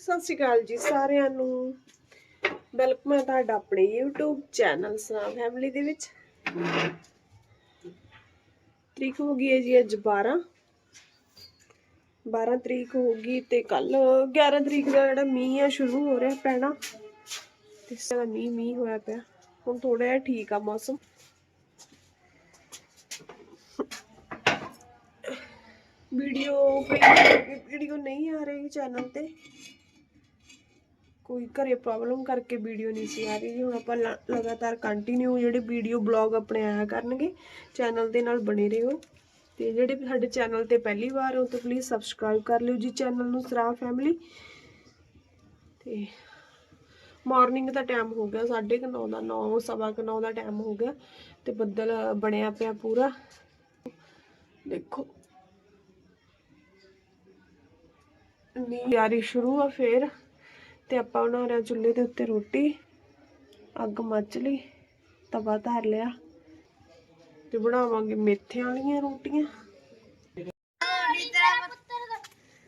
ਸਤਿ ਸ਼੍ਰੀ ਅਕਾਲ ਜੀ ਸਾਰਿਆਂ ਨੂੰ। ਵੈਲਕਮ ਹੈ ਤੁਹਾਡਾ ਆਪਣੇ YouTube ਚੈਨਲ ਸਨਾ ਫੈਮਿਲੀ ਦੇ ਵਿੱਚ। ਤਰੀਕ ਹੋ ਗਈ ਹੈ ਜੀ ਅੱਜ 12 12 ਤਰੀਕ ਹੋ ਗਈ ਤੇ ਕੱਲ 11 ਤਰੀਕ ਦਾ ਜਿਹੜਾ ਮੀਂਹ ਆ, ਸ਼ੁਰੂ ਹੋ ਰਿਹਾ ਪੈਣਾ। ਤੇ ਸਾਰਾ ਮੀਂਹ ਮੀਂਹ ਹੋਇਆ ਪਿਆ। ਹੁਣ ਥੋੜਾ ਜਿਹਾ ਠੀਕ ਆ ਮੌਸਮ। ਵੀਡੀਓ ਵੀਡੀਓ ਨਹੀਂ ਆ ਰਹੀ ਚੈਨਲ ਤੇ। ਕੋਈ ਘਰੇ ਪ੍ਰੋਬਲਮ ਕਰਕੇ ਵੀਡੀਓ ਨਹੀਂ ਸੀ ਆ ਰਹੀ ਜੀ। ਹੁਣ ਆਪਾਂ ਲ- ਲਗਾਤਾਰ ਕੰਟੀਨਿਊ ਜਿਹੜੇ ਵੀਡੀਓ ਬਲੌਗ ਆਪਣੇ ਆਇਆ ਕਰਨਗੇ ਚੈਨਲ ਦੇ ਨਾਲ ਬਣੇ ਰਹੋ। ਤੇ ਜਿਹੜੇ ਸਾਡੇ ਚੈਨਲ ਤੇ ਪਹਿਲੀ ਵਾਰ ਹੋ ਤਾਂ ਪਲੀਜ਼ ਸਬਸਕ੍ਰਾਈਬ ਕਰ ਲਿਓ ਜੀ ਚੈਨਲ ਨੂੰ ਸਰਾ ਫੈਮਿਲੀ ਤੇ ਮਾਰਨਿੰਗ ਦਾ ਟਾਈਮ ਹੋ ਗਿਆ 9:30 ਦਾ 9 ਸਵਾ ਕੁ 9 ਦਾ ਟਾਈਮ ਹੋ ਗਿਆ ਤੇ ਬੱਦਲ ਬਣਿਆ ਪਿਆ ਪੂਰਾ। ਦੇਖੋ। ਨੀ ਯਾਰੀ ਸ਼ੁਰੂ ਆ ਫੇਰ। ਤੇ ਆਪਾਂ ਬਣਾ ਰਹੇ ਚੁੱਲ੍ਹੇ ਦੇ ਉੱਤੇ ਰੋਟੀ ਅੱਗ ਮੱਚ ਲਈ ਤਵਾ ਧਰ ਲਿਆ ਤੇ ਬਣਾਵਾਂਗੇ ਮੇਥੇ ਵਾਲੀਆਂ ਰੋਟੀਆਂ। ਕੋੜੀ ਤੇਰਾ ਪੁੱਤਰ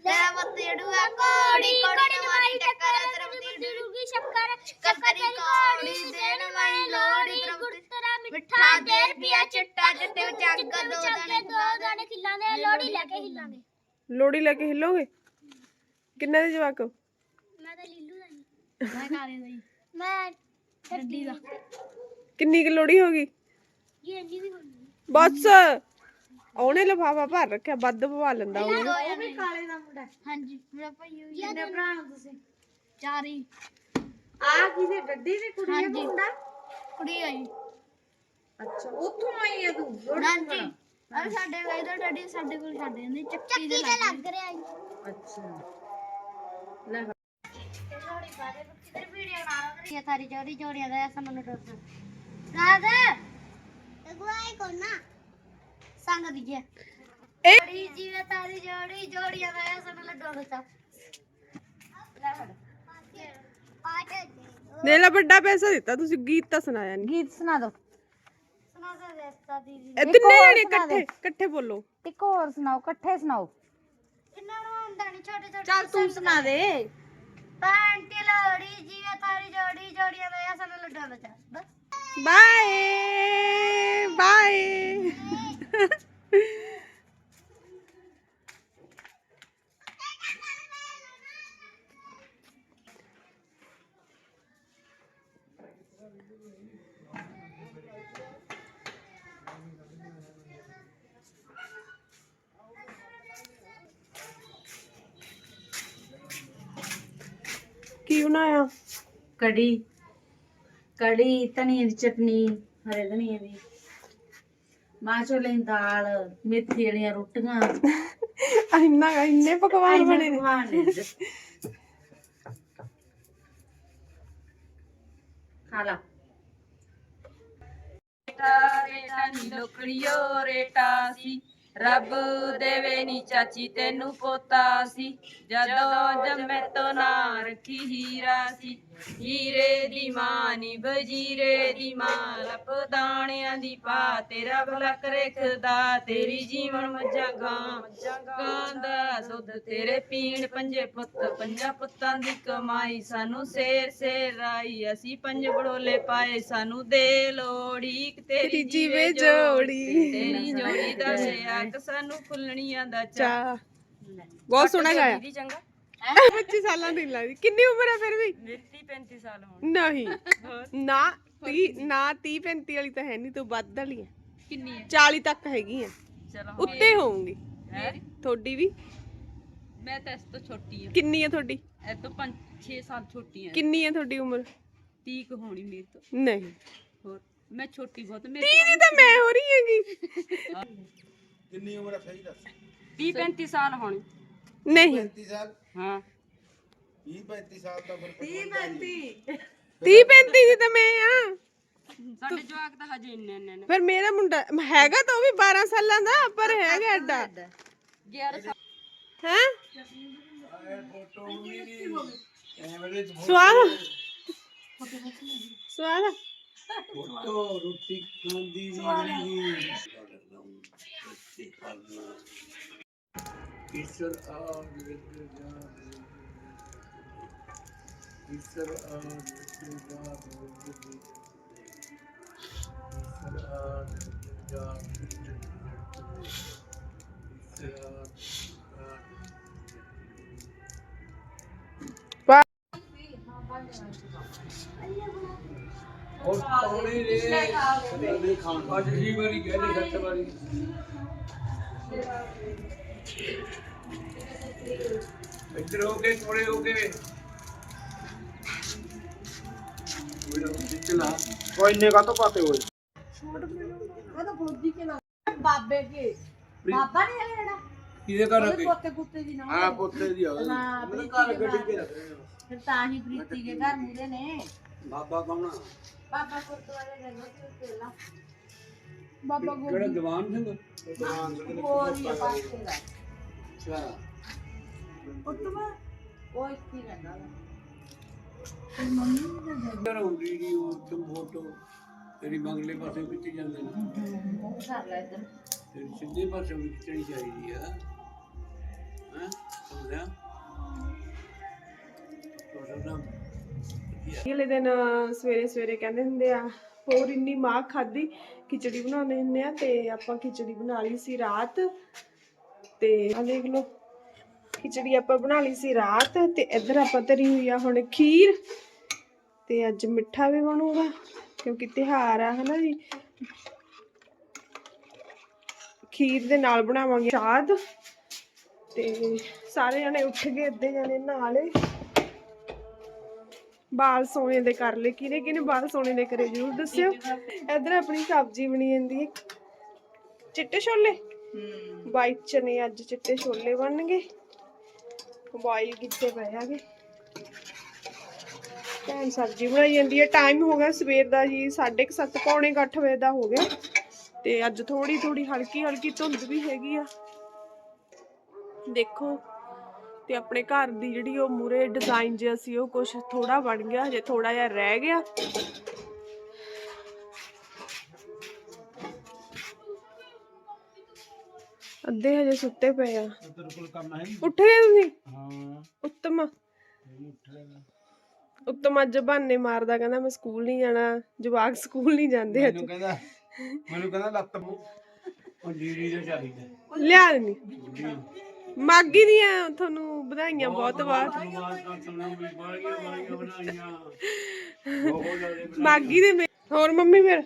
ਲੈ ਬੱਤੇੜੂਆ ਕੋੜੀ ਕੋੜੀ ਮਾਰੀ ਟੱਕਰ ਤੇਰਾ ਪੁੱਤਰ ਡੂਗੀ ਸ਼ੱਕਰ ਸ਼ੱਕਰ ਦੀ ਕੋੜੀ ਦੇਣ ਵਾਲੀ ਲੋੜੀ ਗੁਰਤਰਾ ਮਿੱਠਾ ਦੇ ਰੁਪਿਆ ਚਿੱਟਾ ਜੱਟੇ ਚੱਕ ਦੋ ਦਾਣੇ ਦੋ ਦਾਣੇ ਖਿਲਾਣੇ ਲੋੜੀ ਲੈ ਕੇ ਹਿਲਾਂਗੇ ਲੋੜੀ ਲੈ ਕੇ ਹਿੱਲੋਗੇ? ਕਿੰਨੇ ਦੇ ਜਵਾਕ? ਮੈਂ ਕਾਲੇ ਦਾ ਹੀ ਮੈਂ ਡੱਡੀ ਦਾ ਕਿੰਨੀ ਕੁ ਲੋੜੀ ਹੋ ਗਈ ਇਹ ਇੰਨੀ ਵੀ ਹੋਣੀ ਬਸ ਉਹਨੇ ਲਫਾਫਾ ਭਰ ਰੱਖਿਆ ਵੱਧ ਪਵਾ ਲੈਂਦਾ ਉਹ ਉਹ ਵੀ ਕਾਲੇ ਦਾ ਮੁੰਡਾ ਹਾਂਜੀ ਮੇਰਾ ਭਾਈ ਹੋਈ ਕਿੰਨੇ ਭਰਾ ਹੋ ਤੁਸੀਂ ਚਾਰ ਹੀ ਆ ਕਿਹਦੇ ਡੱਡੀ ਦੀ ਕੁੜੀ ਹੈ ਹਾਂਜੀ ਮੁੰਡਾ ਕੁੜੀ ਆਈ ਅੱਛਾ ਉੱਥੋਂ ਆਈ ਹੈ ਤੂੰ ਹਾਂਜੀ ਅਰੇ ਸਾਡੇ ਵੇਲੇ ਤਾਂ ਡੈਡੀ ਸਾਡੇ ਕੋਲ ਛੱਡ ਜਾਂਦੇ ਚੱਕੀ ਦੇ ਲੱਗ ਰਿਹਾ ਅੱਛਾ ਲੈ ਲੋੜੀ ਬਾਰੇ ਕਿਧਰ ਵੀਡੀਓ ਬਣਾ ਰਹੀ ਹੈ ਸਾਰੀ ਜੋੜੀ ਜੋੜੀਆਂ ਦਾ ਐਸਾ ਮੈਨੂੰ ਦੱਸ ਰਾਧ ਅਗਵਾਈ ਕੋ ਨਾ ਸੰਗ ਦੀਜੇ ਇਹ ਜੋੜੀ ਜੀਵੇ ਤਾਰੀ ਜੋੜੀ ਜੋੜੀਆਂ ਦਾ ਐਸਾ ਮੈਨੂੰ ਲੱਡੂ ਦੱਸ ਲੈ ਫੜ ਪਾਟ ਦੇ ਲੈ ਵੱਡਾ ਪੈਸਾ ਦਿੱਤਾ ਤੁਸੀਂ ਗੀਤ ਤਾਂ ਸੁਣਾਇਆ ਨਹੀਂ ਗੀਤ ਸੁਣਾ ਦੋ ਸੁਣਾ ਦੇ ਰਸਤਾ ਦੀਦੀ ਇਹ ਤਿੰਨੇ ਜਣੇ ਇਕੱਠੇ ਇਕੱਠੇ ਦੇ ਲੋੜੀ ਜੀਵੇ ਤਾਰੀ ਜੋੜੀ ਜੋੜੀਆਂ ਦਾ ਐਸਾ ਮੈਨੂੰ ਲੱਡੂ ਦੱਸ ਬਸ। ਬਾਏ ਬਾਏ ਕੀ ਬਣਾਇਆ? ਕੜੀ। ਕੜੀ ਧਨੀਏ ਦੀ ਚਟਨੀ ਹਰੇ ਧਨੀਏ ਦੀ। ਮਾਂ ਛੋਲੇ ਦੀ ਦਾਲ ਮੇਥੀ ਵਾਲੀਆਂ ਰੋਟੀਆਂ। ਇੰਨਾ ਇੰਨੇ ਪਕਵਾਨ ਬਣੇ ਨੇ। ਪਕਵਾਨ ਨੇ। ਖਾ ਲਾ। ਰੇਟਾ ਨੀ ਲੋਕੜੀਓ ਰੇਟਾ ਸੀ। ਰੱਬ ਦੇਵੇ ਨੀ ਚਾਚੀ ਤੈਨੂੰ ਪੋਤਾ ਸੀ। ਜਦੋਂ ਜੰਮੇ ਤੋਂ ਨਾ ਰੱਖੀ ਹੀਰਾ ਸੀ। ਹੀਰੇ ਦੀ ਮਾਂ ਨੀ ਵਜੀਰੇ ਦੀ ਮਾਂ ਲੱਪ ਦਾਣਿਆਂ ਦੀ ਪਾ ਤੇਰਾ ਭਲਾ ਕਰੇ ਖੁਦਾ ਤੇਰੀ ਜੀਵਨ ਮੱਝਾਂ ਗਾਂ। ਗਾਂ ਦਾ ਦੁੱਧ ਤੇਰੇ ਪੀਣ ਪੰਜੇ ਪੁੱਤ ਪੰਜਾਂ ਪੁੱਤਾਂ ਦੀ ਕਮਾਈ ਸਾਨੂੰ ਸੇਰ ਸੇਰ ਰਾਈ ਅਸੀਂ ਪੰਜ ਬੜੋਲੇ ਪਾਏ ਸਾਨੂੰ ਦੇ ਲੋੜੀ ਤੇਰੀ ਜੀਵੇ ਜੋੜੀ। ਤੇਰੀ ਜੋੜੀ ਦਾ ਸਿਆਕ ਸਾਨੂੰ ਫੁੱਲਣੀਆਂ ਦਾ ਚਾ। ਬਹੁਤ ਸੋਹਣਾ ਗਾਇਆ। 25 ਸਾਲਾਂ ਦੀ ਲੱਗਦੀ। ਕਿੰਨੀ ਉਮਰ ਹੈ ਫਿਰ ਵੀ? ਮੇਰੀ 35 ਸਾਲ ਹੋਣ। ਨਹੀਂ। ਨਾ 30 ਨਾ 30 35 ਵਾਲੀ ਤਾਂ ਹੈ ਨਹੀਂ ਤੂੰ ਵੱਧ ਵਾਲੀ ਹੈ ਕਿੰਨੀ ਹੈ 40 ਤੱਕ ਹੈਗੀ ਆ। ਚਲੋ ਉੱਤੇ ਹੋਊਗੀ। ਹੈ? ਤੁਹਾਡੀ ਵੀ? ਮੈਂ ਤਾਂ ਇਸ ਤੋਂ ਛੋਟੀ ਹਾਂ ਕਿੰਨੀ ਹੈ ਤੁਹਾਡੀ? ਇਹ ਤੋਂ 5 6 ਸਾਲ ਛੋਟੀ ਹਾਂ ਕਿੰਨੀ ਹੈ ਤੁਹਾਡੀ ਉਮਰ? 30 ਕੁ ਹੋਣੀ ਮੇਰੇ ਤੋਂ। ਨਹੀਂ। ਹੋਰ? ਮੈਂ ਛੋਟੀ ਬਹੁਤ ਮੇਰੇ 30 ਦੀ ਤਾਂ ਮੈਂ ਹੋ ਰਹੀ ਹੈਗੀ। ਕਿੰਨੀ ਉਮਰ ਹੈ ਸਹੀ ਦੱਸ। 30 35 ਸਾਲ ਹੋਣੀ। ਨਹੀਂ। 35 ਸਾਲ। ਹਾਂ। 20 35 ਸਾਲ ਤਾਂ ਫਿਰ 30 35 30 35 ਦੀ ਤਾਂ ਮੈਂ ਆ। ਸਾਡੇ ਜਵਾਕ ਤਾਂ ਹਜੇ ਇੰਨੇ ਇੰਨੇ ਨੇ। ਫਿਰ ਮੇਰਾ ਮੁੰਡਾ ਹੈਗਾ ਤਾਂ ਉਹ ਵੀ 12 ਸਾਲਾਂ ਦਾ ਪਰ ਹੈਗਾ ਐਡਾ। 11 ਸਾਲ। ਹੈ? ਫੋਟੋ ਵੀ ਕੈਮਰੇ 'ਚ ਸਵਾਦ? ਸਵਾਦ ਆ? ਫੋਟੋ ਰੋਟੀ ਖਾਂਦੀ ਨਹੀਂ ਈਸ਼ਵਰ ਆ ਜਗਤ ਜਾਨ ਈਸਰ ਆਨ ਜਾ ਈਸਰ ਆਨ ਜਾ ਈਸਰ ਆਨ ਉਹ ਪਾਣੀ ਦੇ ਦੇ ਖਾਣ ਅੱਜ ਜੀ ਵਾਰੀ ਕਹਿੰਦੇ ਸੱਤ ਵਾਰੀ ਇੱਧਰ ਹੋ ਕੇ ਥੋੜੇ ਹੋ ਕੇ। ਕੋਈ ਨੇ ਕਾ ਤੋਂ ਪਾਤੇ ਹੋਏ ਬਾਬੇ ਕੇ। ਬਾਬਾ ਨਹੀਂ ਹੈ ਜਿਹੜਾ? ਕਿਹਦੇ ਘਰ ਉਹਦੇ ਅੱਗੇ ਪੋਤੇ ਕੁੱਤੇ ਦੀ ਨਾ ਹਾਂ ਪੁੱਤੇ ਦੀ ਆ ਪ੍ਰੀਤੀ ਘਰ ਦੇ ਗੱਡੀ। ਕੇ ਰੱਖੇ ਨੇ। ਫਿਰ ਤਾਂ ਹੀ ਪ੍ਰੀਤੀ ਦੇ ਘਰ ਮੁੰਡੇ ਨੇ। ਬਾਬਾ ਕੌਣ ਆ? ਬਾਬਾ ਗੁਰਦੁਆਰੇ ਗਏ ਸੀ ਪਹਿਲਾਂ ਬਾਬਾ ਕਿਹੜਾ ਜਵਾਨ ਸਿੰਘ? ਜਵਾਨ ਹੋਰ ਹੀ ਆ ਪਾਸੇ ਦਾ। ਅੱਛਾ। ਉੱਤਮਾ ਉਹ ਇੱਥੇ ਹੀ ਰਹਿੰਦਾ ਵਾ। ਯਾਰ ਹੁੰਦੀ ਜੀ ਉਹ ਤੇ ਫੋਟੋ। ਤੇਰੀ ਮੰਗਲੇ ਪਾਸੇ ਖਿੱਚ ਜਾਂਦੇ ਨੇ। ਉਹ ਕਰ ਲੈ ਇੱਧਰ। ਤੇ ਸਿੱਧੇ ਪਾਸੇ ਵੀ ਖਿੱਚਣੀ ਚਾਹੀਦੀ ਆ। ਹਾਂ? ਸਮਝਿਆ? ਤੋਸਾ ਅਗਲੇ ਦਿਨ ਸਵੇਰੇ ਸਵੇਰੇ ਕਹਿੰਦੇ ਹੁੰਦੇ ਆ ਹੋਰ ਇੰਨੀ ਮਾਂ ਖਾਦੀ ਖਿਚੜੀ ਬਣਾਉਂਦੇ ਹੁੰਦੇ ਆ ਤੇ ਆਪਾਂ ਖਿਚੜੀ ਬਣਾ ਲਈ ਸੀ ਰਾਤ। ਤੇ ਆ ਦੇਖ ਲਓ। ਖਿਚੜੀ ਆਪਾਂ ਬਣਾ ਲਈ ਸੀ ਰਾਤ ਤੇ ਇੱਧਰ ਆਪਾਂ ਧਰੀ ਹੋਈ ਆ ਹੁਣ ਖੀਰ ਤੇ ਅੱਜ ਮਿੱਠਾ ਵੀ ਬਣੂਗਾ ਕਿਉਂਕਿ ਤਿਉਹਾਰ ਆ ਹਨਾ ਜੀ। ਖੀਰ ਦੇ ਨਾਲ ਬਣਾਵਾਂਗੇ ਚਾਦ ਤੇ ਸਾਰੇ ਜਣੇ ਉੱਠ ਗਏ ਅੱਧੇ ਜਣੇ ਨਾਲੇ ਬਾਲ ਸੋਨੇ ਦੇ ਕਰ ਲਏ। ਕਿਹਨੇ ਕਿਹਨੇ ਬਾਲ ਸੋਨੇ ਦੇ ਕਰੇ ਜਰੂਰ ਦੱਸਿਓ। ਇੱਧਰ ਆਪਣੀ ਸਬਜ਼ੀ ਬਣੀ ਜਾਂਦੀ ਹੈ। ਚਿੱਟੇ ਛੋਲੇ? ਵਾਈਟ ਚਨੇ ਅੱਜ ਚਿੱਟੇ ਛੋਲੇ ਬਣਨਗੇ। ਬੋਇਲ ਕੀਤੇ ਪਏ ਆਗੇ ਭੈਣ ਸਬਜ਼ੀ ਬਣਾਈ ਜਾਂਦੀ ਹੈ। ਟਾਈਮ ਹੋ ਗਿਆ ਸਵੇਰ ਦਾ ਜੀ 7:30 ਪੌਣੇ ਕੁ ਅੱਠ ਵਜੇ ਦਾ ਹੋ ਗਿਆ। ਤੇ ਅੱਜ ਥੋੜੀ ਥੋੜੀ ਹਲਕੀ ਹਲਕੀ ਧੁੰਦ ਵੀ ਹੈਗੀ ਆ। ਦੇਖੋ, ਤੇ ਆਪਣੇ ਘਰ ਦੀ ਜਿਹੜੀ ਉਹ ਮੂਰੇ ਡਿਜ਼ਾਈਨ ਜੇ ਅਸੀਂ ਉਹ ਕੁਝ ਥੋੜਾ ਬਣ ਗਿਆ, ਹਜੇ ਥੋੜਾ ਜਿਹਾ ਰਹਿ ਗਿਆ। ਅੱਧੇ ਹਜੇ ਸੁੱਤੇ ਪਏ ਆ। ਤੇਰੇ ਕੋਲ ਕੰਮ ਹੈ ਉੱਠ ਗਏ ਤੁਸੀਂ? ਹਾਂ। ਉੱਤਮ। ਉੱਤਮ ਅੱਜ ਬਹਾਨੇ ਮਾਰਦਾ ਕਹਿੰਦਾ ਮੈਂ ਸਕੂਲ ਨਹੀਂ ਜਾਣਾ ਜਵਾਕ ਸਕੂਲ ਨਹੀਂ ਜਾਂਦੇ ਅੱਜ। ਮੈਨੂੰ ਕਹਿੰਦਾ ਮੈਨੂੰ ਕਹਿੰਦਾ ਲੱਤ ਉਹ ਡੀਡੀ ਦਾ ਚਾਹੀਦਾ ਲਿਆ ਨਹੀਂ ਮਾਗੀ ਦੀਆਂ ਤੁਹਾਨੂੰ ਵਧਾਈਆਂ ਬਹੁਤ ਬਹੁਤ ਮਾਗੀ ਦੇ ਮੇ- ਹੋਰ ਮੰਮੀ ਫਿਰ?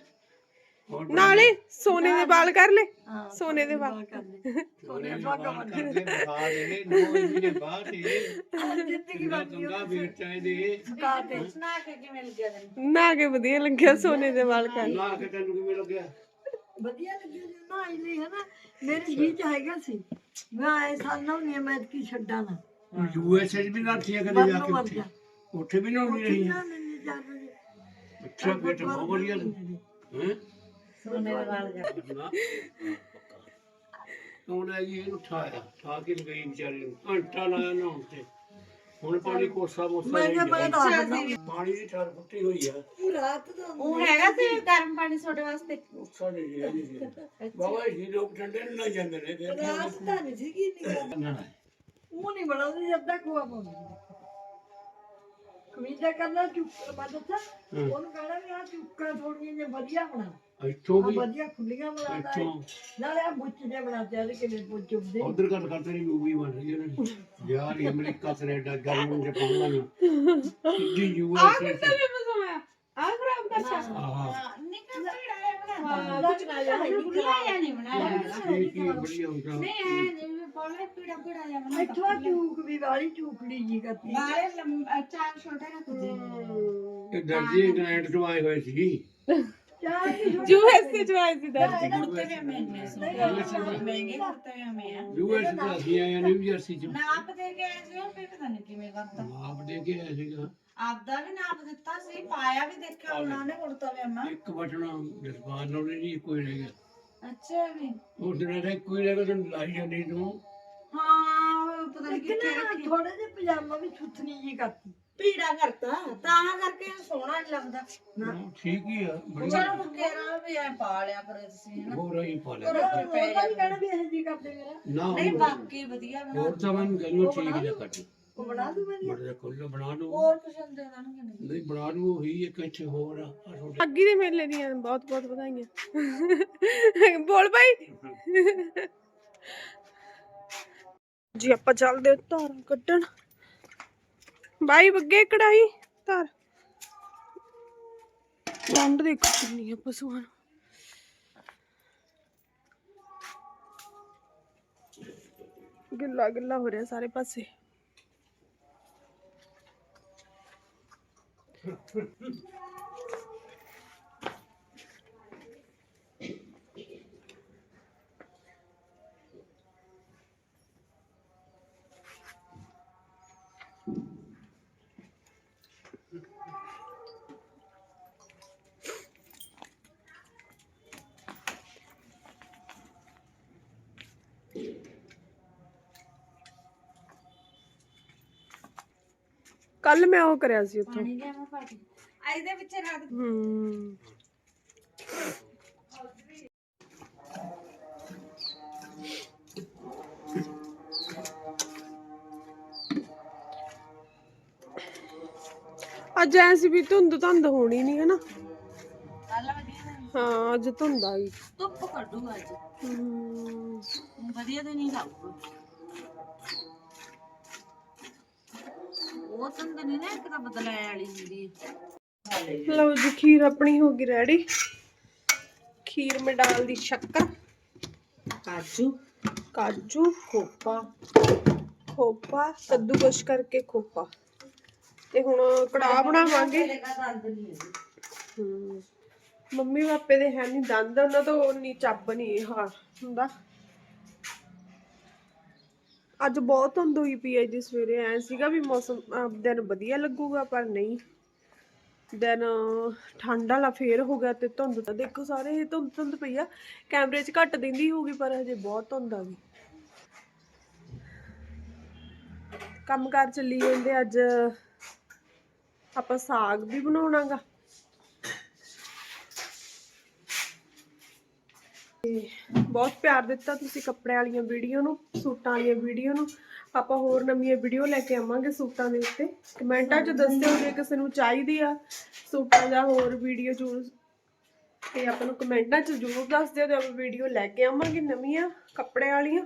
ਨਾਲੇ ਸੋਨੇ ਦੇ ਵਾਲ ਕਰ ਲੈ। ਸੋਨੇ ਦੇ ਵਾਲ ਸੁਣਾ ਕੇ ਕਿਵੇਂ ਲੱਗਿਆ ਤੈਨੂੰ। ਨਾ ਕੇ ਵਧੀਆ ਲੱਗਿਆ ਸੋਨੇ ਦੇ ਵਾਲ ਕਰ ਵਧੀਆ ਲੱਗੀ ਜੀ ਨਾ ਆਈ ਲਈ ਹੈ ਨਾ ਮੇਰੀ ਜੀ ਚ ਹੈਗਾ ਸੀ। ਮੈਂ ਆਏ ਸਾਲ ਨਾ ਨਹੀਂ ਮੈਂ ਕੀ ਛੱਡਾਂ ਨਾ। ਯੂਐਸਏ ਵੀ ਨਾ ਠੀਕ ਕਦੇ ਜਾ ਕੇ ਉੱਥੇ। ਉੱਥੇ ਵੀ ਨਾ ਹੋਣੀ ਰਹੀ ਨਾ ਨਹੀਂ ਜਾ ਰਹੀ ਅੱਛਾ ਬੇਟਾ ਬਹੁਤ ਵਧੀਆ। ਹੈ? ਸੋਨੇ ਦੇ ਵਾਲ ਜਾ ਉਹਨੇ ਜੀ ਇਹਨੂੰ ਉਠਾਇਆ ਠਾ ਕੇ ਗਈ ਵਿਚਾਰੀ ਨੂੰ। ਘੰਟਾ ਲਾਇਆ ਨਹਾਉਣ ਤੇ। ਹੁਣ ਪਾਣੀ ਕੋਸਾ ਮੋਸਾ ਮੈਂ ਕਿਹਾ ਮੈਂ ਤਾਂ ਆਪ ਨਾ ਪਾਣੀ ਦੀ ਠਾਰ ਫੁੱਟੀ ਹੋਈ ਆ। ਰਾਤ ਦਾ ਉਹ ਹੈਗਾ ਤੇ ਗਰਮ ਪਾਣੀ ਤੁਹਾਡੇ ਵਾਸਤੇ। ਕੋਸਾ ਨਹੀਂ ਜੀ ਇਹਦੀ ਸੀ। ਬਾਬਾ ਜੀ ਲੋਕ ਠੰਡੇ ਨੂੰ ਨਾ ਜਾਂਦੇ ਨੇ। ਫਿਰ ਰਾਤ ਤਾਂ ਨਹੀਂ ਸੀਗੀ ਨਹੀਂ ਨਾ ਉਹ ਨਹੀਂ ਬਣਾਉਂਦੀ ਜਦ ਤੱਕ ਉਹ ਪਾਉਂਦੀ ਕਮੀਜ਼ਾ ਕਰਨਾ ਚੁੱਕ ਮੈਂ ਦੱਸਾਂ ਉਹਨੂੰ ਕਹਿਣਾ ਵੀ ਆ ਚੁੱਕਾਂ ਥੋੜੀਆਂ ਜਿਹੀਆਂ ਵਧੀਆ ਬਣਾ। ਇੱਥੋਂ ਆ ਵੀ ਵਧੀਆ ਖੁੱਲੀਆਂ ਬਣਾਉਂਦਾ ਹੈ। ਇੱਥੋਂ। ਨਾਲੇ ਆ ਬੁੱਚ ਜੇ ਬਣਾਤੇ ਆ ਕਿਵੇਂ ਬੁੱਚ ਉੱਦੇ ਉਧਰ ਗੱਲ ਕਰਦੇ ਨੇ ਮੂਵੀ ਬਣ ਰਹੀ ਹੈ ਨਾ। ਯਾਰ ਇਹ ਅਮਰੀਕਾ ਕੈਨੇਡਾ ਜਰਮਨ ਜਾਪਾਨ ਨੂੰ ਸਿੱਧੀ ਆ ਖਰਾਬ ਕਰਤਾ। ਆਹ। ਨਿਕਲ ਪੀੜਾ ਬਣਾ। ਹਾਂ ਕੁਝ ਨਾ ਜਾ ਬੁਲਾਇਆ ਨਹੀਂ ਬਣਾਇਆ। ਇਹ ਕੀ ਬੜੀਆ ਹੁੰਦਾ। ਨਹੀਂ ਐ ਜਿਵੇਂ ਬੋਲੇ ਪੀੜਾ ਪੀੜਾ ਜਿਹਾ ਬਣਾ ਇੱਥੋਂ ਆ ਚੂਕ ਵੀ ਵਾਲੀ ਚੂਕੜੀ ਜੀ ਕਰਤੀ ਬਾਰੇ ਲੰਬਾ ਚਾਰ ਛੋਟੇ ਰੱਖ ਦੇ ਇਹ ਦਰਜੀ ਇੰਗਲੈਂਡ ਤੋਂ ਆਏ ਹੋਏ ਸੀ ਚਾਹ ਹੀ ਯੂਐਸਏ ਚ ਆਏ ਸੀ ਦਰ ਕੁੱਤੇ ਵੀ ਮਹਿੰਗੇ ਸੋਹਣੇ ਮਹਿੰਗੇ ਕੁੱਤੇ ਵੀ ਹਮੇ ਆ। ਯੂਐਸ ਤੋਂ ਅਸੀਂ ਆਏ ਆ ਨਿਊ ਜਰਸੀ ਚ ਨਾਪ ਦੇ ਕੇ ਆਏ ਸੀ ਉਹ ਵੀ ਪਤਾ ਨਹੀਂ ਕਿਵੇਂ ਕਰਤਾ। ਆਪ ਦੇ ਕੇ ਆਏ ਸੀਗਾ। ਆਪਦਾ ਵੀ ਨਾਪ ਦਿੱਤਾ ਸੀ ਪਾਇਆ ਵੀ ਦੇਖਿਆ ਉਹਨਾਂ ਨੇ ਕੁੜਤਾ ਵੀ ਅੰਮਾ ਇੱਕ ਬਟਨਾ ਜਸਪਾਲ ਨੂੰ ਨਹੀਂ ਕੋਈ ਰਹਿ ਗਿਆ ਅੱਛਾ ਵੀ। ਉਹ ਦਿਨ ਦਾ ਕੋਈ ਰਹਿ ਗਿਆ ਤੈਨੂੰ ਲਾਈ ਜਾਂਦੀ ਤੂੰ। ਹਾਂ ਉਹ ਪਤਾ ਨਹੀਂ ਕਿੱਥੇ ਕਿੰਨਾ ਥੋੜੇ ਜਿਹੇ ਪਜਾਮਾ ਵੀ ਛੁੱਥਣੀ ਜੀ ਕਰਤੀ। ਪੀੜਾ ਕਰਤਾ। ਤਾਂ ਕਰਕੇ ਸੋਹਣਾ ਨਹੀਂ ਲੱਗਦਾ। ਉਹ ਠੀਕ ਹੀ ਆ ਬੜੀ ਚਲੋ ਮੁਕੇਰਾ ਵੀ ਐ ਪਾ ਲਿਆ ਕਰੋ ਤੁਸੀਂ ਹਨਾ। ਹੋ ਰਹੀ ਪਾ ਲਿਆ ਉਹਦਾ ਵੀ ਕਹਿਣਾ ਵੀ ਇਹ ਜੀ ਕਰਦੇ ਮੇਰਾ। ਨਾ ਨਹੀਂ ਬਾਕੀ ਵਧੀਆ ਬਣਾ ਹੋਰ ਤਾਂ ਮੈਂ ਕਹਿੰਦਾ ਠੀਕ ਜਿਹਾ ਕੱਟ ਉਹ ਬਣਾ ਦੂ ਮੈਂ ਬੜਾ ਕੁੱਲ ਬਣਾ ਲੂ ਹੋਰ ਪਸੰਦ ਦੇ ਦੇਣਗੇ ਨਹੀਂ ਨਹੀਂ ਬਣਾ ਲੂ ਹੀ ਇੱਕ ਇੱਥੇ ਹੋਰ ਆ। ਆਹ ਤੁਹਾਡੇ- ਅੱਗੀ ਦੇ ਮੇਲੇ ਦੀਆਂ ਬਹੁਤ ਬਹੁਤ ਵਧਾਈਆਂ। ਬੋਲ ਭਾਈ ਜੀ ਆਪਾਂ ਚੱਲਦੇ ਹਾਂ ਕੱਢਣ। ਬਾਈ ਬੱਗੇ ਕੜਾਈ ਧਾਰ। ਠੰਡ ਦੇਖੋ ਕਿੰਨੀ ਆ ਪਸ਼ੂਆਂ ਨੂੰ। ਗਿੱਲਾ ਗਿੱਲਾ ਹੋ ਰਿਹਾ ਸਾਰੇ ਪਾਸੇ। ਕੱਲ ਮੈਂ ਉਹ ਕਰਿਆ ਸੀ ਉੱਥੇ। ਆ ਇਹਦੇ ਵਿੱਚ ਰਾਤ ਹੂੰ। ਅੱਜ ਐ ਸੀ ਵੀ ਧੁੰਦ ਧੁੰਦ ਹੋਣੀ ਨਹੀਂ ਹੈ ਨਾ ਕੱਲ ਵਧੀਆ ਦਿਨ ਹਾਂ ਅੱਜ ਧੁੰਦ ਆ ਗਈ। ਧੁੱਪ ਕੱਢੂ ਅੱਜ। ਹੂੰ। ਵਧੀਆ ਤੇ ਨਹੀਂ ਲੱਗੂਗਾ ਉਹ ਤੰਦ ਨਹੀਂ ਨਾ ਇੱਕ ਲਓ ਜੀ ਖੀਰ ਆਪਣੀ ਹੋ ਗਈ ਰੈਡੀ ਖੀਰ ਮੇ ਡਾਲ ਦੀ ਸ਼ੱਕਰ ਕਾਜੂ ਕਾਜੂ ਖੋਪਾ ਖੋਪਾ ਕੱਦੂਕਸ਼ ਕਰਕੇ ਖੋਪਾ। ਤੇ ਹੁਣ ਕੜਾਹ ਬਣਾਵਾਂਗੇ। ਮੰਮੀ ਪਾਪੇ ਦੇ ਹੈ ਨਹੀਂ ਦੰਦ ਉਹਨਾਂ ਤੋਂ ਨਹੀਂ ਚੱਬ ਨਹੀਂ ਹਾਂ ਹੁੰਦਾ। ਅੱਜ ਬਹੁਤ ਧੁੰਦ ਹੋਈ ਪਈ ਹੈ ਜੀ ਸਵੇਰੇ ਐ ਸੀਗਾ ਵੀ ਮੌਸਮ ਅਹ, ਦਿਨ ਵਧੀਆ ਲੱਗੂਗਾ ਪਰ ਨਹੀਂ। ਦਿਨ ਠੰਡ ਵਾਲਾ ਫੇਰ ਹੋ ਗਿਆ ਤੇ ਧੁੰਦ ਤਾਂ ਦੇਖੋ ਸਾਰੇ ਇਹ ਧੁੰਦ ਧੁੰਦ ਪਈ ਆ। ਕੈਮਰੇ 'ਚ ਘੱਟ ਦਿੰਦੀ ਹੋਊਗੀ ਪਰ ਹਜੇ ਬਹੁਤ ਧੁੰਦ ਆ ਗਈ। ਕੰਮਕਾਰ ਚੱਲੀ ਜਾਂਦੇ ਅੱਜ। ਆਪਾਂ ਸਾਗ ਵੀ ਬਣਾਉਣਾਗਾ। ਤੇ ਬਹੁਤ ਪਿਆਰ ਦਿੱਤਾ ਤੁਸੀਂ ਕੱਪੜਿਆਂ ਵਾਲੀਆਂ ਵੀਡੀਓ ਨੂੰ, ਸੂਟਾਂ ਵਾਲੀਆਂ ਵੀਡੀਓ ਨੂੰ। ਆਪਾਂ ਹੋਰ ਨਵੀਆਂ ਵੀਡੀਓ ਲੈ ਕੇ ਆਵਾਂਗੇ ਸੂਟਾਂ ਦੇ ਉੱਤੇ। ਕਮੈਂਟਾਂ 'ਚ ਦੱਸਿਓ ਜੇ ਕਿਸੇ ਨੂੰ ਚਾਹੀਦੀ ਆ ਸੂਟਾਂ ਜਾਂ ਹੋਰ ਵੀਡੀਓ ਜ਼ਰੂਰ ਤੇ ਆਪਾਂ ਨੂੰ ਕਮੈਂਟਾਂ 'ਚ ਜ਼ਰੂਰ ਦੱਸ ਦਿਓ ਤੇ ਆਪਾਂ ਵੀਡੀਓ ਲੈ ਕੇ ਆਵਾਂਗੇ ਨਵੀਆਂ ਕੱਪੜਿਆਂ ਵਾਲੀਆਂ।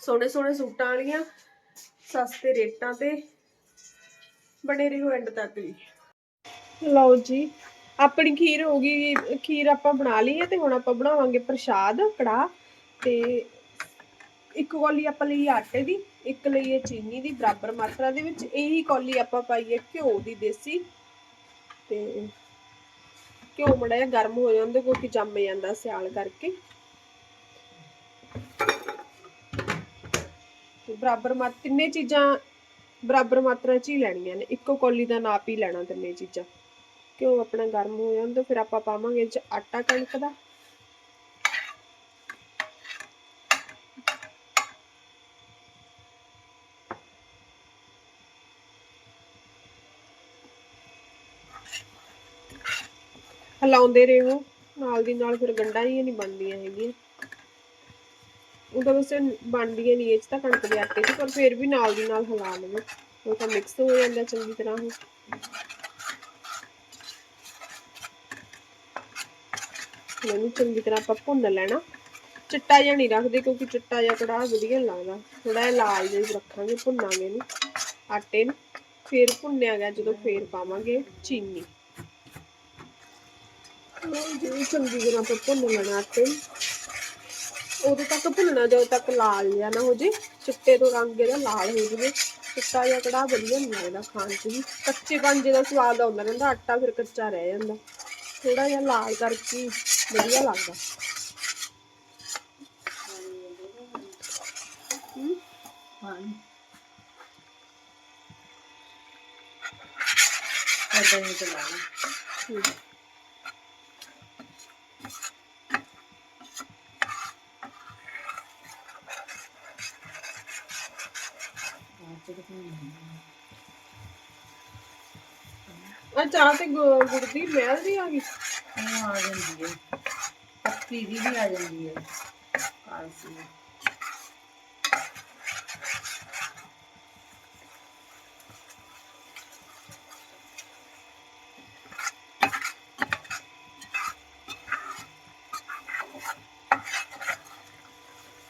ਸੋਹਣੇ ਸੋਹਣੇ ਸੂਟਾਂ ਵਾਲੀਆਂ, ਸਸਤੇ ਰੇਟਾਂ ਤੇ, ਬਣੇ ਰਹੋ ਐਂਡ ਤੱਕ ਜੀ ਲਓ ਜੀ ਆਪਣੀ ਖੀਰ ਹੋ ਗਈ, ਖੀਰ ਆਪਾਂ ਬਣਾ ਲਈ ਹੈ ਤੇ ਹੁਣ ਆਪਾਂ ਬਣਾਵਾਂਗੇ ਪ੍ਰਸ਼ਾਦ, ਕੜਾਹ ਤੇ ਇੱਕ ਕੌਲੀ ਆਪਾਂ ਲਈ ਆਟੇ ਦੀ, ਇੱਕ ਲਈ ਹੈ ਚੀਨੀ ਦੀ, ਬਰਾਬਰ ਮਾਤਰਾ ਦੇ ਵਿੱਚ ਇਹੀ ਕੌਲੀ ਆਪਾਂ ਪਾਈਏ ਘਿਓ ਦੀ ਦੇਸੀ ਤੇ ਘਿਓ ਮੜਾ ਜਿਹਾ ਗਰਮ ਹੋ ਜਾਂਦਾ, ਕਿਉਂਕਿ ਜੰਮ ਜਾਂਦਾ ਸਿਆਲ ਕਰਕੇ। ਬਰਾਬਰ ਮਾਤ ਤਿੰਨੇ ਚੀਜ਼ਾਂ ਬਰਾਬਰ ਮਾਤਰਾ 'ਚ ਹੀ ਲੈਣੀਆਂ ਨੇ, ਇੱਕੋ ਕੌਲੀ ਦਾ ਨਾਪ ਹੀ ਲੈਣਾ ਤਿੰਨੇ ਚੀਜ਼ਾਂ। ਘਿਓ ਆਪਣਾ ਗਰਮ ਹੋ ਜਾਂਦਾ ਫਿਰ ਆਪਾਂ ਪਾਵਾਂਗੇ ਇਹ 'ਚ ਆਟਾ ਕਣਕ ਦਾ। ਹਿਲਾਉਂਦੇ ਰਹੋ, ਨਾਲ ਦੀ ਨਾਲ ਫਿਰ ਗੰਢਾਂ ਹੀ ਨਹੀਂ ਬਣਦੀਆਂ ਹੈਗੀਆਂ। ਉਦੋਂ ਵੈਸੇ ਬਣਦੀਆਂ ਨਹੀਂ, ਇਹ 'ਚ ਤਾਂ ਕਣਕ ਦੇ ਆਟੇ 'ਚ, ਪਰ ਫਿਰ ਵੀ ਨਾਲ ਦੀ ਨਾਲ ਹਿਲਾ ਲਵੋ। ਉਹ ਤਾਂ ਮਿਕਸ ਹੋ ਜਾਂਦਾ ਚੰਗੀ ਤਰ੍ਹਾਂ ਉਹ। ਇਹਨੂੰ ਚੰਗੀ ਤਰ੍ਹਾਂ ਆਪਾਂ ਭੁੰਨ ਲੈਣਾ। ਚਿੱਟਾ ਜਿਹਾ ਨਹੀਂ ਰੱਖਦੇ ਕਿਉਂਕਿ ਚਿੱਟਾ ਜਿਹਾ ਕੜਾਹ ਵਧੀਆ ਲੱਗਦਾ। ਥੋੜਾ ਜਿਹਾ ਲਾਲ ਜਿਹਾ ਰੱਖਾਂਗੇ, ਭੁੰਨਾਂਗੇ ਇਹਨੂੰ ਆਟੇ ਨੂੰ ਫਿਰ ਭੁੰਨਿਆ ਗਿਆ ਜਦੋਂ ਫੇਰ ਪਾਵਾਂਗੇ ਚੀਨੀ। ਜਿਹੜੀ ਚੰਗੀ ਤਰ੍ਹਾਂ ਆਪਾਂ ਭੁੰਨ ਲੈਣਾ ਆਟੇ ਨੂੰ। ਉਦੋਂ ਤੱਕ ਭੁੰਨਣਾ, ਜਦੋਂ ਤੱਕ ਲਾਲ ਜਿਹਾ ਨਾ ਹੋ ਜੇ। ਚਿੱਟੇ ਤੋਂ ਰੰਗ ਇਹਦਾ ਲਾਲ ਹੋ ਜਾਵੇ। ਚਿੱਟਾ ਜਿਹਾ ਕੜਾਹ ਵਧੀਆ ਨਹੀਂ ਲੱਗਦਾ ਖਾਣ 'ਚ ਵੀ। ਕੱਚੇ ਪੰਜੇ ਦਾ ਸਵਾਦ ਆਉਂਦਾ ਰਹਿੰਦਾ, ਆਟਾ ਫਿਰ ਕੱਚਾ ਰਹਿ ਜਾਂਦਾ। ਥੋੜਾ ਜਿਹਾ ਲਾਲ ਕਰਕੇ ਹੀ ਵਧੀਆ ਲੱਗਦਾ? ਪਾਣੀ ਕਦੋਂ ਨਹੀਂ ਚਲਾਣਾ ਹਮ। ਆ ਅੱਛਾ ਤੇ ਗੁ- ਗੁੜ ਦੀ ਮਹਿਲ ਦੀ ਆ ਗਈ। ਉਹ ਆ ਜਾਂਦੀ ਹੈ। ਪੱਤੀ ਦੀ ਵੀ ਆ ਜਾਂਦੀ ਹੈ। ਕਾਲਸੀ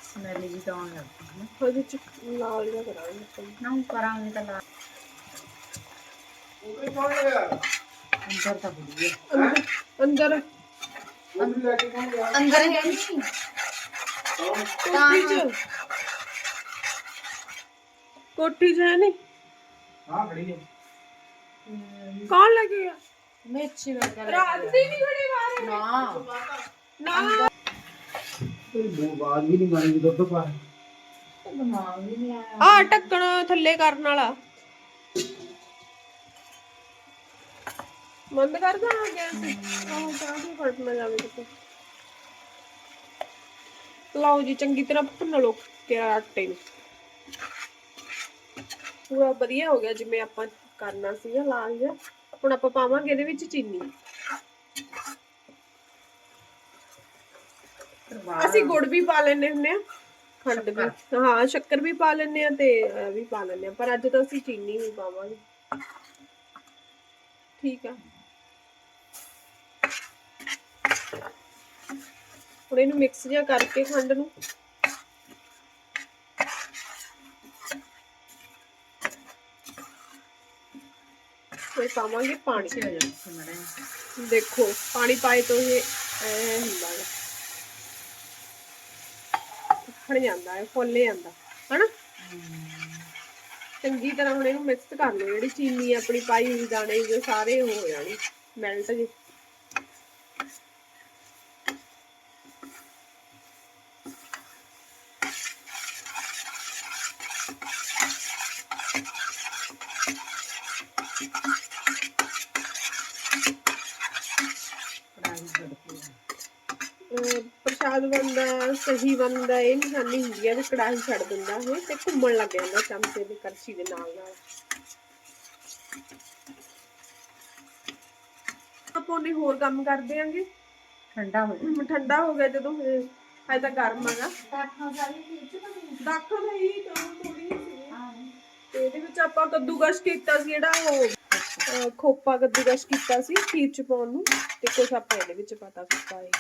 ਸਮੈਲ ਜੀ ਤਾਂ ਆਉਣ ਲੱਗ ਪਈ ਹੈ। ਉਹਦੇ ਚ ਲਾਲ ਜਿਹਾ ਕਰਾਂਗੇ ਆਪਾਂ। ਨਾ ਹੁਣ ਕਰਾਂਗੇ ਤਾਂ ਲਾ ਕੌਣ ਲਿਆ ਅੰਦਰ ਤਾਂ ਬੁੜੀ ਅੰਦਰ ਅੰਦਰ ਉਹ ਵੀ ਲੈ ਕੇ ਕੌਣ ਗਿਆ ਅੰਦਰ ਹੈ ਨਹੀਂ ਕੋਠੀ ਚ ਕੋਠੀ ਚ ਹੈ ਨਹੀਂ। ਹਾਂ ਖੜੀ ਹੈ। ਕੌਣ ਲੱਗੇਗਾ ਮੇਚੀ ਵਗੈਰਾ ਰਾਤ ਦੀ ਨਹੀਂ ਖੜੀ ਬਾਹਰ ਨਾ। ਨਾ। ਬੋ ਬਾਤ ਵੀ ਨਹੀਂ ਮਾਰੀ ਦੁੱਧ ਪਾ। ਬਣਾ ਵੀ ਨਹੀਂ ਆਇਆ। ਆ ਢੱਕਣ ਥੱਲੇ ਕਰਨ ਵਾਲਾ। ਬੰਦ ਕਰ ਦੇਣਾ ਗੈਸ ਆਹ ਤਾਂ ਵੀ ਫਟ ਨਾ ਜਾਵੇ ਕਿਤੇ। ਲਓ ਜੀ ਚੰਗੀ ਤਰ੍ਹਾਂ ਭੁੰਨ ਲਓ ਕਿ ਆਟੇ ਨੂੰ। ਪੂਰਾ ਵਧੀਆ ਹੋ ਗਿਆ ਜਿਵੇਂ ਆਪਾਂ ਕਰਨਾ ਸੀਗਾ ਲਾਲ ਜਿਹਾ। ਹੁਣ ਆਪਾਂ ਪਾਵਾਂਗੇ ਇਹਦੇ ਵਿੱਚ ਚੀਨੀ। ਅਸੀਂ ਗੁੜ ਵੀ ਪਾ ਲੈਨੇ ਹੁੰਨੇ ਆ ਖੰਡ ਵੀ। ਹਾਂ ਸ਼ੱਕਰ ਵੀ ਪਾ ਲੈਨੇ ਆ ਤੇ ਇਹ ਵੀ ਪਾ ਲੈਨੇ ਆ ਪਰ ਅੱਜ ਤਾਂ ਅਸੀਂ ਚੀਨੀ ਵੀ ਪਾਵਾਂਗੇ। ਠੀਕ ਆ। ਹੁਣ ਇਹਨੂੰ ਮਿਕਸ ਜਿਹਾ ਕਰਕੇ ਖੰਡ ਨੂੰ। ਫਿਰ ਪਾਵਾਂਗੇ ਪਾਣੀ। ਦੇਖੋ ਪਾਣੀ ਪਾਏ ਤੋਂ ਇਹ ਐ ਹੁੰਦਾ ਹੈ ਫੜ ਜਾਂਦਾ ਹੈ ਫੁੱਲ ਜਾਂਦਾ ਹਨਾ? ਚੰਗੀ ਤਰ੍ਹਾਂ ਹੁਣ ਇਹਨੂੰ ਮਿਕਸ ਕਰ ਲਓ ਜਿਹੜੀ ਚੀਨੀ ਆਪਣੀ ਪਾਈ ਹੋਈ ਦਾਣੇ ਜੋ ਸਾਰੇ ਹੋ ਜਾਣੇ ਮੈਲਟ ਜੀ ਕੜਾਈ ਛੱਡਦੀ ਅਹ ਬਣਦਾ ਸਹੀ ਬਣਦਾ ਇਹ ਨਿਸ਼ਾਨੀ ਹੁੰਦੀ ਹੈ ਵੀ ਕੜਾਹੀ ਛੱਡ ਦਿੰਦਾ ਇਹ ਤੇ ਘੁੰਮਣ ਲੱਗ ਜਾਂਦਾ ਚਮਚੇ ਦੀ ਕਰਛੀ ਦੇ ਨਾਲ ਨਾਲ। ਆਪਾਂ ਉਹਨੇ ਹੋਰ ਕੰਮ ਕਰ ਦਿਆਂਗੇ? ਠੰਡਾ ਹੋ ਹੁਣ ਠੰਡਾ ਹੋ ਗਿਆ ਜਦੋਂ ਫਿਰ ਹਜੇ ਤਾਂ ਗਰਮ ਹੈਗਾ। ਦਾਖਾਂ ਹੈ ਹੀ ਤਾਂ ਥੋੜੀ ਸੀ। ਤੇ ਇਹਦੇ ਵਿੱਚ ਆਪਾਂ ਕੱਦੂਕਸ਼ ਕੀਤਾ ਸੀ ਜਿਹੜਾ ਉਹ ਖੋਪਾ ਕੱਦੂਕਸ਼ ਕੀਤਾ ਸੀ ਖੀਰ ਚ ਪਾਉਣ ਨੂੰ ਤੇ ਕੁਝ ਆਪਾਂ ਇਹਦੇ ਵਿੱਚ ਪਤਾ ਕੀਤਾ ਹੈ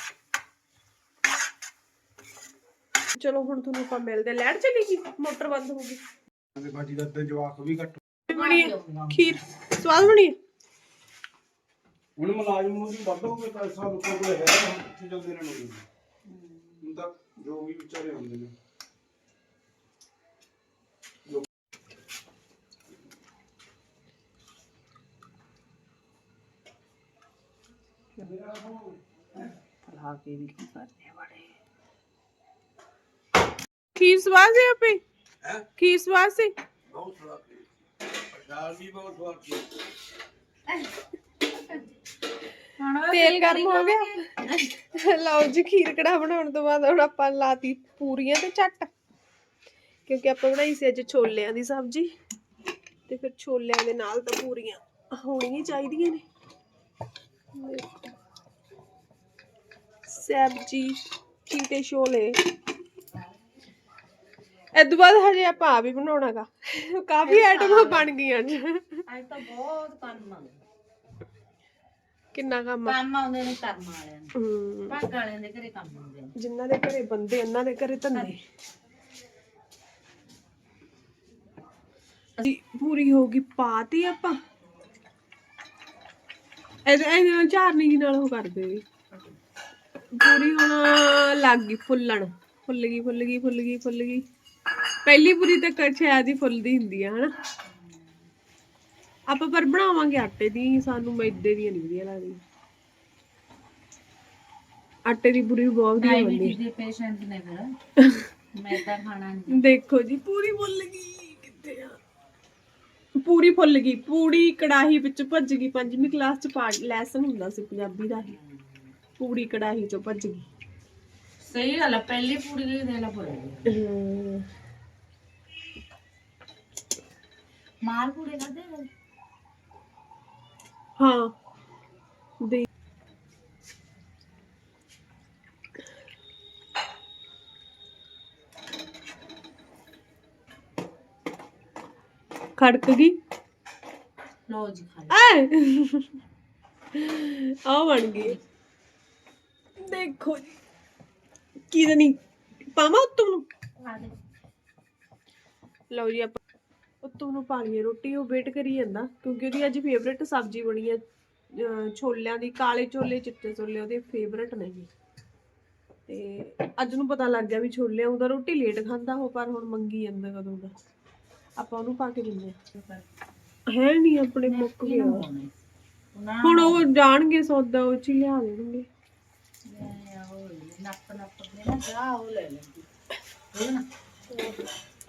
ਚਲੋ ਹੁਣ ਤੁਹਾਨੂੰ ਆਪਾਂ ਮਿਲਦੇ ਲੈਟ ਚਲੀ ਗਈ? ਮੋਟਰ ਬੰਦ ਹੋ ਗਈ। ਤੇ ਬਾਜੀ ਦਾ ਤੇ ਜਵਾਕ ਵੀ ਘੱਟ ਬਣੀ ਹੈ ਖੀਰ। ਸਵਾਦ ਬਣੀ ਹੈ ਹੁਣ ਮੁਲਾਜ਼ਮ ਨੂੰ ਵੀ ਵੱਧ ਹੋ ਗਏ ਪੈਸਾ ਲੋਕਾਂ ਕੋਲ ਹੈ ਹੁਣ ਕਿੱਥੇ ਰਹਿਣ ਨੂੰ ਹੁਣ ਤਾਂ ਜੋ ਵੀ ਵਿਚਾਰੇ ਹੁੰਦੇ ਨੇ। ਲਾ ਕੇ ਵੀ ਕੀ ਕਰਨੇ ਖੀਰ ਸਵਾਦ ਸੀ ਆਪੇ? ਹੈ? ਖੀਰ ਸਵਾਦ ਸੀ? ਬਹੁਤ ਸਵਾਦ ਸੀ। ਪ੍ਰਸ਼ਾਦ ਵੀ ਬਹੁਤ ਸਵਾਦ ਸੀ। ਤੇਲ ਗਰਮ ਹੋ ਗਿਆ? ਲਓ ਜੀ ਖੀਰ ਕੜਾ ਬਣਾਉਣ ਤੋਂ ਬਾਅਦ ਹੁਣ ਆਪਾਂ ਲਾਤੀ ਪੂਰੀਆਂ ਤੇ ਝੱਟ। ਕਿਉਂਕਿ ਆਪਾਂ ਬਣਾਈ ਸੀ ਅੱਜ ਛੋਲਿਆਂ ਦੀ ਸਬਜ਼ੀ। ਤੇ ਫਿਰ ਛੋਲਿਆਂ ਦੇ ਨਾਲ ਤਾਂ ਪੂਰੀਆਂ ਹੋਣੀਆਂ ਚਾਹੀਦੀਆਂ ਨੇ। ਦੇਖੋ। ਸਬਜ਼ੀ ਚੀਟੇ ਛੋਲੇ। ਇਦੋਂ ਬਾਅਦ ਹਜੇ ਆਪਾਂ ਆ ਵੀ ਬਣਾਉਣਾਗਾ। ਕਾਫੀ ਆਈਟਮਾਂ ਬਣ ਗਈਆਂ ਅੱਜ ਅੱਜ ਤਾਂ ਬਹੁਤ ਕੰਮ ਕਿੰਨਾ ਕੰਮ ਆ? ਕੰਮ ਆਉਂਦੇ ਨੇ ਕਰਮ ਵਾਲਿਆਂ ਨੂੰ ਹਮ, ਭਾਗ ਵਾਲਿਆਂ ਦੇ ਘਰੇ ਕੰਮ ਆਉਂਦੇ ਨੇ। ਜਿਨ੍ਹਾਂ ਦੇ ਘਰੇ ਬੰਦੇ ਉਹਨਾਂ ਦੇ ਘਰੇ ਧੰਦੇ। ਅਸੀਂ ਪੂਰੀ ਹੋ ਗਈ ਪਾਤੀ ਆਪਾਂ। ਇਹਦੇ ਇਹਦੇ ਨਾਲ ਝਾਰਨੀ ਜੀ ਨਾਲ ਉਹ ਕਰਦੇ ਵੀ। ਪੂਰੀ ਹੁਣ ਲੱਗ ਗਈ ਫੁੱਲਣ। ਫੁੱਲ ਗਈ ਫੁੱਲ ਗਈ ਫੁੱਲ ਗਈ ਫੁੱਲ ਗਈ। ਪਹਿਲੀ ਪੂਰੀ ਤਾਂ ਕ- ਸ਼ਾਇਦ ਹੀ ਫੁੱਲਦੀ ਹੁੰਦੀ ਆ ਹਨਾ? ਆਪਾਂ ਪਰ ਬਣਾਵਾਂਗੇ ਆਟੇ ਦੀ ਸਾਨੂੰ ਮੈਦੇ ਦੀਆਂ ਨਹੀਂ ਵਧੀਆ ਲੱਗਦੀਆਂ। ਆਟੇ ਦੀ ਪੂਰੀ ਬਹੁਤ ਵਧੀਆ ਬਣਦੀ ਦੇ ਪੇਸ਼ੈਂਟ ਨੇ ਫਿਰ। ਖਾਣਾ ਨਹੀਂ ਦੇਖੋ ਜੀ ਪੂਰੀ ਫੁੱਲ ਗਈ ਕਿੱਥੇ ਆ? ਪੂਰੀ ਫੁੱਲ ਗਈ ਪੂਰੀ ਕੜਾਹੀ ਵਿੱਚ ਭੱਜ ਗਈ ਪੰਜਵੀਂ ਕਲਾਸ ਚ ਲੈਸਨ ਹੁੰਦਾ ਸੀ ਪੰਜਾਬੀ ਦਾ ਹੀ। ਪੂਰੀ ਕੜਾਹੀ ਚੋਂ ਭੱਜ ਗਈ। ਸਹੀ ਗੱਲ ਆ ਪਹਿਲੀ ਪੂੜੀ ਦੀ ਦੇ ਲਾ ਪੂਰੀ ਮਾਲ ਪੂੜੇ ਕਰਦੇ ਹਾਂ। ਦੇ। ਖੜਕ ਗਈ। ਲੋ ਜੀ ਖਾ ਲਓ। ਐ ਆ ਬਣ ਗਈ। ਦੇਖੋ ਜੀ। ਕੀ ਨਹੀਂ ਪਾਵਾਂ ਉੱਤੋਂ ਨੂੰ? ਲਓ ਜੀ ਆਪਾਂ ਉੱਤੋਂ ਨੂੰ ਪਾ ਲਈਏ ਰੋਟੀ ਉਹ ਵੇਟ ਕਰੀ ਜਾਂਦਾ ਕਿਉਂਕਿ ਉਹਦੀ ਅੱਜ ਫੇਵਰੇਟ ਸਬਜ਼ੀ ਬਣੀ ਹੈ ਛੋਲਿਆਂ ਦੀ ਕਾਲੇ ਛੋਲੇ ਚਿੱਟੇ ਛੋਲੇ ਉਹਦੇ ਫੇਵਰੇਟ ਨੇ ਜੀ। ਤੇ ਅੱਜ ਨੂੰ ਪਤਾ ਲੱਗ ਗਿਆ ਵੀ ਛੋਲੇ ਉਹਦਾ ਰੋਟੀ ਲੇਟ ਖਾਂਦਾ ਉਹ ਪਰ ਹੁਣ ਮੰਗੀ ਜਾਂਦਾ ਕਦੋਂ ਦਾ। ਆਪਾਂ ਉਹਨੂੰ ਪਾ ਕੇ ਦਿੰਦੇ ਹਾਂ। ਨਹੀਂ ਆਪਣੇ ਮੁੱਕ ਗਿਆ। ਹੁਣ ਉਹ ਜਾਣਗੇ ਸੌਦਾ ਉਹ ਚ ਲਿਆ ਦੇਣਗੇ। ਨੱਪ ਨੱਪ ਦੇ ਨਾ ਚਾਹ ਉਹ ਲੈ ਲੈਂਦੀ।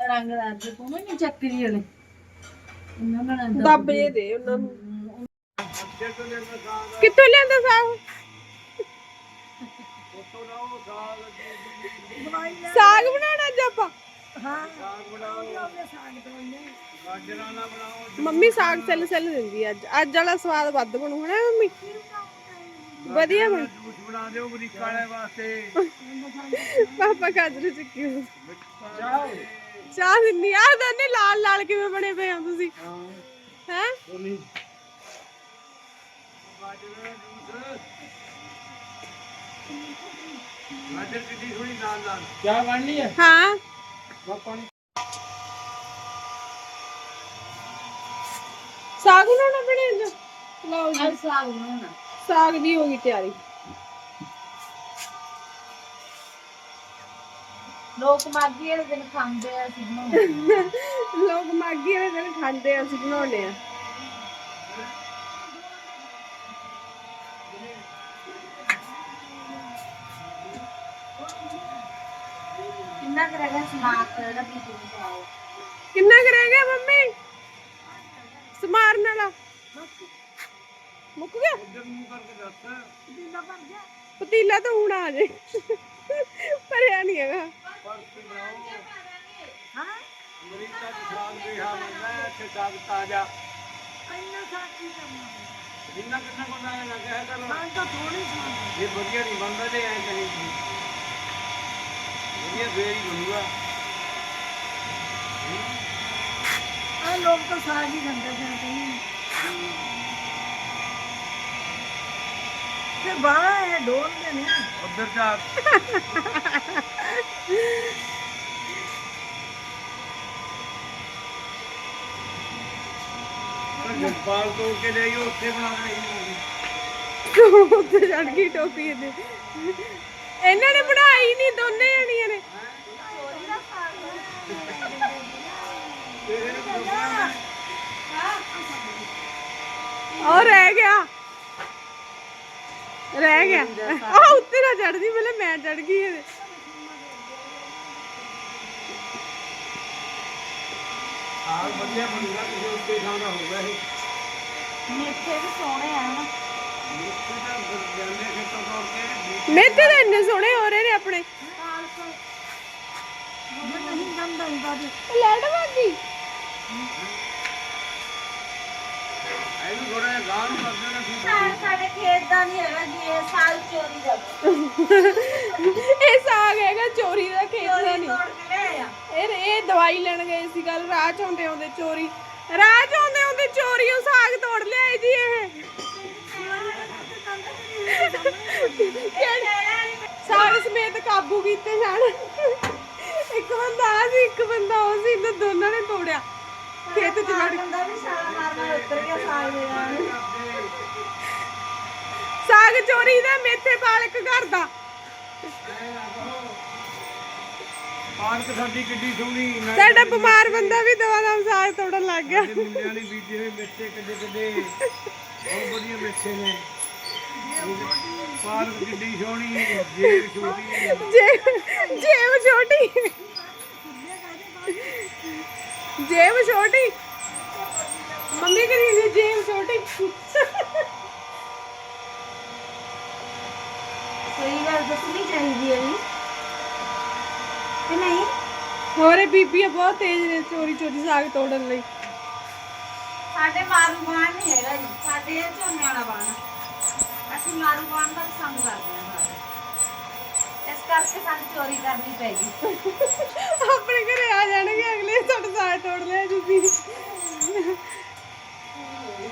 ਰੰਗਦਾਰ ਦੇ ਨਹੀਂ ਚੱਕਰੀ ਵਾਲੇ? ਦੱਬ ਜੇ ਦੇ ਉਹਨਾਂ ਨੂੰ। ਕਿੱਥੋਂ ਲਿਆਂਦਾ ਸਾਗ? ਸਾਗ ਬਣਾਉਣਾ ਅੱਜ ਆਪਾਂ। ਹਾਂ। ਸਾਗ ਬਣਾਉਂਦੇ ਸਾਗ ਬਣਾਉਂਦੇ ਮੰਮੀ ਸਾਗ ਸੈੱਲ ਸੈੱਲ ਦਿੰਦੀ ਅੱਜ। ਅੱਜ ਵਾਲਾ ਸਵਾਦ ਵੱਧ ਬਣੂ ਹਨਾ ਮੰਮੀ? ਵਧੀਆ ਬਣ ਬਣਾ ਦਿਓ ਅਮਰੀਕਾ ਵਾਲੇ ਵਾਸਤੇ। ਪਾਪਾ ਕਾਜਰੂ ਚੱਕੀ ਹੋਈ। ਚਾਹ। ਦਿੰਨੀ ਆ। ਦੋਨੇ ਲਾਲ ਲਾਲ ਕਿਵੇਂ ਬਣੇ ਪਏ ਆ ਤੁਸੀਂ? ਹੈ। ਗਾਜਰ ਕਿੱਡੀ ਥੋੜੀ ਚਾਹ ਹੈ? ਪਾਣੀ। ਸਾਗ ਬਣਾਉਣਾ ਬਣੇ ਲਓ ਜੀ ਸਾਗ ਬਣਾਉਣਾ। ਸਾਗ ਦੀ ਹੋ ਗਈ ਤਿਆਰੀ। ਲੋਕ ਮਾਗੀ ਵਾਲੇ ਦਿਨ ਖਾਂਦੇ ਆ ਅਸੀਂ ਬਣਾਉਂਦੇ ਲੋਕ ਮਾਗੀ ਵਾਲੇ ਦਿਨ ਖਾਂਦੇ ਆ ਅਸੀਂ ਬਣਾਉਣੇ ਆ। ਕਿੰਨਾ ਜਿਹੜਾ ਵੀ ਤੁਸੀਂ ਆਓ ਕਿੰਨਾ ਕੁ ਰਹਿ ਗਿਆ ਮੰਮੀ? ਸਮਾਰਨ ਵਾਲਾ। ਮੁੱਕ ਗਿਆ? ਪਤੀਲਾ ਤਾਂ ਹੁਣ ਆ ਜੇ। ਭਰਿਆ ਨਹੀਂ ਹੈਗਾ। ਅਮਰੀਕਾ ਚ ਸਾਗ ਵੀ ਹਾਂ ਮੈਂ ਇੱਥੇ ਸਾਗ ਤਾਜ਼ਾ ਇੰਨਾ ਸਾਗ ਕੀ ਕਰਨਾ ਜਿੰਨਾ ਕਿੰਨਾ ਕੋਨਾ ਨਾ ਕਹਿ ਕਰ ਸਾਗ ਤਾਂ ਥੋੜੀ ਸਾਗ ਇਹ ਵਧੀਆ ਨਹੀਂ ਬਣਦਾ ਤੇ ਐ ਕਹੀ ਵਧੀਆ ਫੇਰ ਹੀ ਬਣੂਗਾ ਆ ਲੋਕ ਤਾਂ ਸਾਗ ਹੀ ਖਾਂਦੇ ਜਾਂਦੇ ਕੇ ਲਈ ਉੱਥੇ ਬਣਾ ਲਈ ਉੱਤੇ ਚੜ ਗਈ ਟੋਪੀ ਇਹਦੇ। ਇਹਨਾਂ ਨੇ ਬਣਾਈ ਨਹੀਂ, ਦੋਨੇ ਜਣੀਆਂ ਨੇ। ਉਹ ਰਹਿ ਗਿਆ। ਰਹਿ ਗਿਆ। ਆ ਉੱਤੇ ਨਾ ਚੜਦੀ ਪਹਿਲੇ ਮੈਂ ਚੜ ਗਈ ਇਹਦੇ। ਸਾਗ ਵਧੀਆ ਬਣੂਗਾ ਕਿਸੇ ਉੱਤੇ ਖਾਣਾ ਹੋਊਗਾ ਇਹ। ਮੇਥੇ ਵੀ ਸੋਹਣੇ ਆ ਨਾ। ਉੱਤੇ ਤਾਂ ਜਾਂਦੇ ਖੇਤੋਂ ਤੋੜ ਕੇ ਮੇਥੇ ਤਾਂ ਇੰਨੇ ਸੋਹਣੇ ਹੋ ਰਹੇ ਨੇ ਆਪਣੇ। ਜੇ ਨਹੀਂ ਗੰਦਾ ਹੁੰਦਾ ਤੇ ਲੈਟ ਵਾਗੀ ਇਹਨੂੰ ਥੋੜਾ ਜਿਹਾ ਗਾਹ ਨੂੰ ਕਰ ਦੇਣਾ ਠੀਕ ਸਾਗ ਸਾਡੇ ਖੇਤ ਦਾ ਨਹੀਂ ਹੈਗਾ ਜੀ ਇਹ ਸਾਗ ਚੋਰੀ ਦਾ। ਇਹ ਸਾਗ ਹੈਗਾ ਚੋਰੀ ਦਾ ਖੇਤ ਦਾ ਚੋਰੀ ਨਹੀਂ ਤੋੜ ਕੇ ਦਵਾਈ ਲੈਣ ਗਏ ਸੀ ਕੱਲ ਰਾਹ ਚ ਆਉਂਦੇ ਆਉਂਦੇ ਚੋਰੀ। ਰਾਹ ਚ ਆਉਂਦੇ ਆਉਂਦੇ ਚੋਰੀ ਉਹ ਸਾਗ ਤੋੜ ਲਿਆਏ ਜੀ ਇਹ। ਸਾਗ ਸਮੇਤ ਕਾਬੂ ਕੀਤੇ ਜਾਣ। ਇੱਕ ਬੰਦਾ ਆ ਸੀ ਇੱਕ ਬੰਦਾ ਉਹ ਸੀ ਇਹਨਾਂ ਦੋਨਾਂ ਨੇ ਤੋੜਿਆ। ਖੇਤ ਚ ਵੜ ਕੇ ਬੰਦਾ ਵੀ ਸਾਗ ਮਾਰ ਮਾਰ ਉੱਤਰ ਗਿਆ ਸਾਗ ਦੇ ਨਾਲ ਸਾਗ ਚੋਰੀ ਦਾ ਮੇਥੇ ਪਾਲਕ ਘਰ ਦਾ। ਪਾਰਕ ਸਾਡੀ ਕਿੱਡੀ ਸੋਹਣੀ ਮੈਂ ਸਾਡਾ ਬਿਮਾਰ ਬੰਦਾ ਵੀ ਦਵਾ ਦਮ ਸਾਗ ਤੋੜਨ ਲੱਗ ਗਿਆ। ਤੇ ਮੁੰਡਿਆਂ ਨੇ ਬੀਜੇ ਹੋਏ ਮਿਰਚੇ ਕਿੱਡੇ ਕਿੱਡੇ ਬਹੁਤ ਵਧੀਆ ਮਿਰਚੇ ਨੇ। ਪਾਰਕ ਕਿੱਡੀ ਸੋਹਣੀ ਜੇਬ ਛੋਟੀ ਜੇਬ ਜੇਬ ਛੋਟੀ। ਜੇਬ ਛੋਟੀ। ਮੰਮੀ ਕਰੀ ਜੀ ਜੇਬ ਛੋਟੀ। ਸਹੀ ਗੱਲ ਦੱਸਣੀ ਚਾਹੀਦੀ ਹੈ ਜੀ। ਕਿ ਨਹੀਂ ਹੋਰੇ ਬੀਬੀਆਂ ਬਹੁਤ ਤੇਜ਼ ਨੇ ਚੋਰੀ ਚੋਰੀ ਸਾਗ ਤੋੜਨ ਲਈ ਸਾਡੇ ਮਾਰੂ ਬਾਣ ਨਹੀਂ ਹੈਗਾ ਜੀ ਸਾਡੇ ਇਹ ਝੋਨੇ ਵਾਲਾ ਬਾਣ ਆ। ਅਸੀਂ ਮਾਰੂ ਬਾਣ ਦਾ ਪਸੰਦ ਕਰਦੇ ਹਾਂ ਸਾਰੇ ਇਸ ਕਰਕੇ ਸਾਨੂੰ ਚੋਰੀ ਕਰਨੀ ਪੈਗੀ ਆਪਣੇ ਘਰੇ ਆ ਜਾਣਗੇ ਅਗਲੇ ਤੁਹਾਡਾ ਸਾਗ ਤੋੜ ਲਿਆ ਤੁਸੀਂ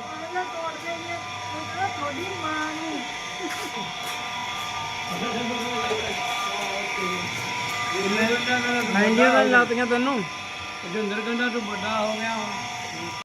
ਉਹਨਾਂ ਤੋੜ ਦੇਗੇ ਉਹ ਥੋੜੀ ਮਾਂ ਨੂੰ ਮਹਿੰਗੀਆਂ ਤਾਂ ਲਾਤੀਆਂ ਤੈਨੂੰ। ਜਿੰਦਰ ਕਹਿੰਦਾ ਤੂੰ ਵੱਡਾ ਹੋ ਗਿਆ ਹੁਣ।